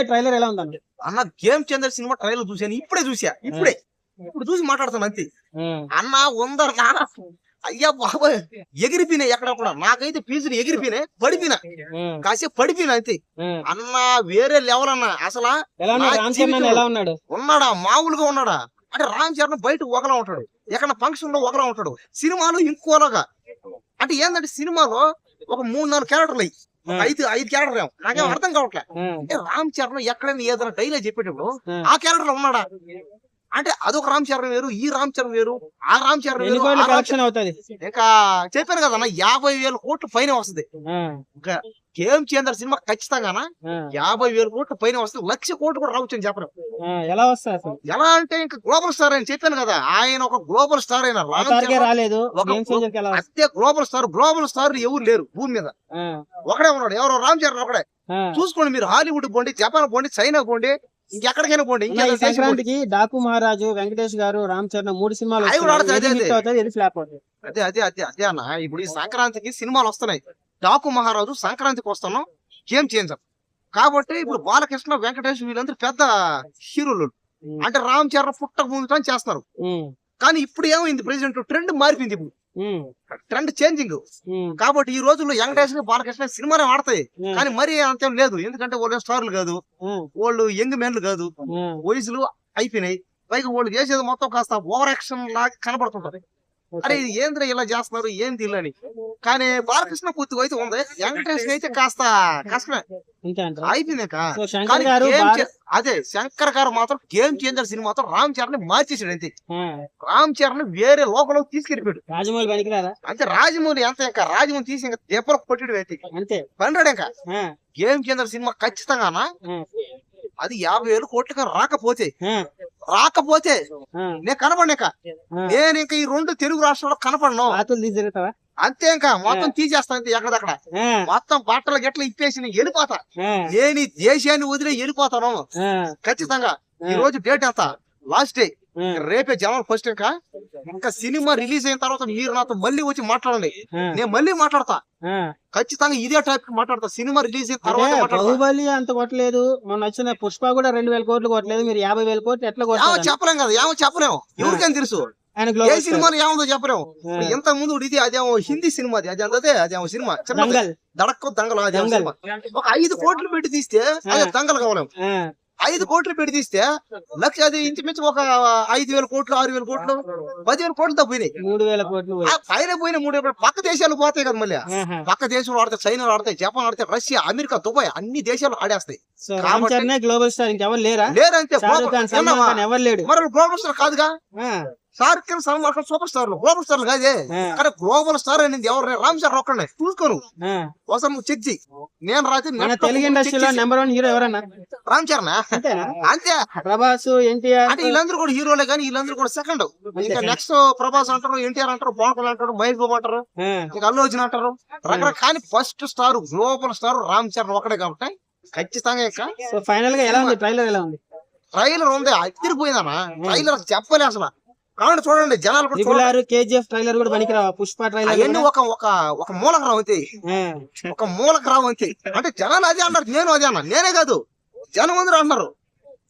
Trailer ఎలా ఉందండి అన్న గేమ్ చేంజర్ సినిమా ట్రైలర్ చూశాను. ఇప్పుడే చూసా ఇప్పుడే. ఇప్పుడు చూసి మాట్లాడుతాను అంతే. అన్న ఉందన్నా. అయ్యా బాబాయ్. ఎగిరిపోయినాయి ఎక్కడ కూడా. నాకైతే ఫీజులు ఎగిరిపోయినాయి పడిపోయినా కాసేపు పడిపోయినా అంతే. అన్న వేరే లెవెల్ అన్న. అసలు ఉన్నాడు? మామూలుగా ఉన్నాడా? అంటే రామ్ చరణ్ బయట ఒకలా ఉంటాడు. ఎక్కడ ఫంక్షన్లో ఒకలా ఉంటాడు. సినిమాలో ఇంకోలాగా. అంటే ఏంటంటే సినిమాలో ఒక మూడు నాలుగు క్యారెక్టర్లు అయ్యి. ఐదు ఐదు క్యారెక్టర్ నాకేం ఆ. అర్థం కావట్లే. రామ్ చరణ్ ఎక్కడైనా ఏదైనా డైలాగ్ చెప్పేటప్పుడు ఆ. క్యారెక్టర్ ఉన్నాడా? అంటే అదొక రామ్ చరణ్ వేరు ఈ రామ్ చరణ్ వేరు ఆ రామ్ చరణ్ వేరు ఇంకా చెప్పాను కదా యాభై వేల కోట్ల పైన వస్తుంది. గేమ్ చేందర్ సినిమా ఖచ్చితంగా యాభై వేల కోట్ల పైన వస్తుంది లక్ష కోట్లు కూడా రావచ్చు అని చెప్పను ఎలా అసలు? ఎలా అంటే ఇంకా గ్లోబల్ స్టార్ అని చెప్పాను కదా ఆయన ఒక గ్లోబల్ స్టార్ అయిన రాలేదు. చేంజర్ అదే గ్లోబల్ స్టార్ గ్లోబల్ స్టార్ ఎవరు లేరు భూమి మీద. ఒకడే ఉన్నాడు ఎవరో రామ్ చరణ్ ఒకడే. చూసుకోండి మీరు హాలీవుడ్ పోండి జపాన్ పోండి చైనా పోండి ఇంకెక్కడికైనా పోండి. సంక్రాంతికి డాకు మహారాజు వెంకటేష్ గారు రామ్ చరణ్ మూడు సినిమాలు అదే అదే. అదే అదే అన్న. ఇప్పుడు ఈ సంక్రాంతికి సినిమాలు వస్తున్నాయి. డాకు మహారాజు సంక్రాంతికి వస్తున్నాం. గేమ్ చేంజర్ కాబట్టి ఇప్పుడు బాలకృష్ణ వెంకటేష్ వీళ్ళందరూ పెద్ద హీరోలు. అంటే రామ్ చరణ్ పుట్టక ముందు చేస్తున్నారు. కానీ ఇప్పుడు ఏమైంది ప్రెసిడెంట్? ట్రెండ్ మారిపోయింది ఇప్పుడు. Trend changing. కాబట్టి ఈ రోజుల్లో వెంకటేష్ బాలకృష్ణ సినిమానే ఆడతాయి కానీ మరి అంతేం లేదు. ఎందుకంటే వాళ్ళు స్టార్లు కాదు. వాళ్ళు యంగ్ మెన్లు కాదు. వయసులు అయిపోయినాయి. పైగా వాళ్ళు చేసేది మొత్తం కాస్త ఓవర్ యాక్షన్ లాగా కనబడుతుంటది. అరే ఇది ఏంద్ర ఇలా చేస్తున్నారు? ఇలా అని? కానీ బాలకృష్ణ పూర్తిగా అయితే ఉంది. వెంకటేష్ అయితే కాస్త కష్టమే. అంతే అంటారా? అయిపోయింది ఇంకా. సో శంకర్ కానీ గారు game బాగా- చే- అదే శంకర్ గారు మాత్రం గేమ్ చేంజర్ సినిమాతో రామ్ చరణ్ మార్చేసాడు అంతే. రామ్ చరణ్ వేరే లోకంలో తీసుకెళ్ళిపోయాడు. రాజమౌళి పనికిరాదా? అంతే రాజమౌళి ఎంత ఇంకా? రాజమౌళి తీసి ఇంకా దెబ్బలకు కొట్టాడు అయితే. అంతే. పండాడు ఇంకా. గేమ్ చేంజర్ సినిమా ఖచ్చితంగానా? ఆ, అది యాభై వేలు కోట్లుగా రాకపోతే రాకపోతే నేను కనపడినాక. నేను ఇంకా ఈ రెండు తెలుగు రాష్ట్రాల్లో కనపడను. అంతే ఇంకా మొత్తం తీసేస్తా అంతే ఎక్కడక్కడ ఆ, మొత్తం బట్టలు గట్ల ఇప్పేసి నేను వెళ్ళిపోతా. నేను ఈ దేశాన్ని వదిలే వెళ్ళిపోతాను. ఖచ్చితంగా. ఈ రోజు డేట్ ఎంత? Last day. రేపే జనవరి ఫస్ట్ ఇంకా. ఇంకా సినిమా రిలీజ్ అయిన తర్వాత మీరు నాతో మళ్ళీ వచ్చి మాట్లాడండి. నేను మళ్ళీ మాట్లాడతా. ఖచ్చితంగా ఇదే టాపిక్ మాట్లాడతా. సినిమా రిలీజ్ అయిన తర్వాత బాహుబలి అంత కొట్టలేదు. మొన్న వచ్చిన పుష్ప కూడా రెండు వేల కోట్లు కొట్టలేదు. మీరు యాభై వేల కోట్లు ఎట్లా ఏమో కొట్టారు చెప్పలేం కదా. ఏమో చెప్పలేము. ఎవరికైనా తెలుసు. ఏ. సినిమాలో ఏముందో చెప్పలేము. ఇంత ముందు ఇది అదేమో హిందీ సినిమా అది. అది అదే అదేమో సినిమా. దడక్కో దంగలు అదే దంగల్. సినిమా. ఒక ఐదు కోట్లు పెట్టి తీస్తే అదే దంగలు కావాలి. ఆ, ఐదు కోట్లు తీస్తే లక్ష అది ఇంచుమించు ఒక ఐదు వేల కోట్లు ఆరు వేల కోట్లు పదివేల కోట్లతో పోయినాయి మూడు వేల కోట్లు పైన పోయిన మూడు వేల పక్క దేశాలు పోతాయి కదా మళ్ళీ. పక్క దేశంలో ఆడతాయి చైనా ఆడతాయి జపాన్ ఆడతాయి రష్యా అమెరికా దుబాయ్ అన్ని దేశాలు ఆడేస్తాయి. గ్లోబల్ స్టార్ ఇంకెవరు లేరా? లేరంటే మరి గ్లోబల్ స్టార్ కాదుగా? షారుఖ్ ఖాన్ సల్మాన్ ఖాన్ సూపర్ స్టార్లు గ్లోబల్ స్టార్లు కాదే. కానీ గ్లోబల్ స్టార్ అనేది ఎవరు రామ్ చరణ్ ఒక్కడే చూసుకోను. ఒకసారి నువ్వు చెక్ నేను నెట్లో తెలుగు ఇండస్ట్రీలో నెంబర్ వన్ హీరో ఎవరన్నా? రామ్ చరణ్ అంతే. ప్రభాస్ ఎన్టీఆర్. అంటే వీళ్ళందరూ కూడా హీరోలే కానీ వీళ్ళందరూ కూడా సెకండ్. ఇంకా. నెక్స్ట్ ప్రభాస్ అంటారు ఎన్టీఆర్ అంటారు పవన్ కళ్యాణ్ అంటారు మహేష్ బాబు అంటారు ఇంకా అల్లు అర్జున్ అంటారు. రకరకాల కానీ first star global star Ram Charan ఒకటే కాబట్టి ఖచ్చితంగా ఇంకా సో ఫైనల్గా ఎలా ఉంది? ట్రైలర్ ఎలా ఉంది? ట్రైలర్ ఉంది అదిరిపోయిందన్న ట్రైలర్ చెప్పలే అసలు. కాబట్టి చూడండి జనాలు కూడా ఆర్ కేజీఎఫ్ ట్రైలర్ కూడా పనికిరావా పుష్ప ట్రైలర్ అవన్నీ ఒక ఒక ఒక మూలకరం అయితే. ఒక మూలకరం అయితే. అంటే జనాలు అదే అన్నారు నేను అదే అన్నా. నేనే కాదు జనం అందరూ అన్నారు.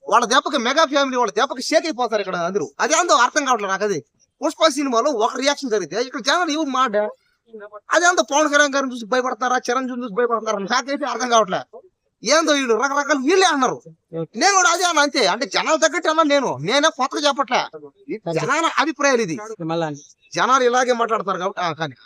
వాళ్ళ దెబ్బకి మెగా ఫ్యామిలీ వాళ్ళ దెబ్బకి షేక్ అయిపోతారు ఇక్కడ అందరూ. అదే అందో అర్థం కావట్లేదు నాకు అది. పుష్ప సినిమాలో ఒక రియాక్షన్ జరిగితే ఇక్కడ జనాలు ఎవరు మాట అదే అంత పవన్ కళ్యాణ్ గారిని చూసి భయపడతారా? చిరంజీవి చూసి భయపడతారా? నాకైతే అర్థం కావట్లేదు ఏందో వీళ్ళు రకరకాల వీళ్ళే అన్నారు. నేను కూడా అదే అన్నా అంతే. అంటే జనాలు తగ్గట్టు అన్నా నేను. నేనే కొత్తగా చెప్పట్లే. జనాల అభిప్రాయాలు ఇది. జనాలు ఇలాగే మాట్లాడతారు కాబట్టి కానీ.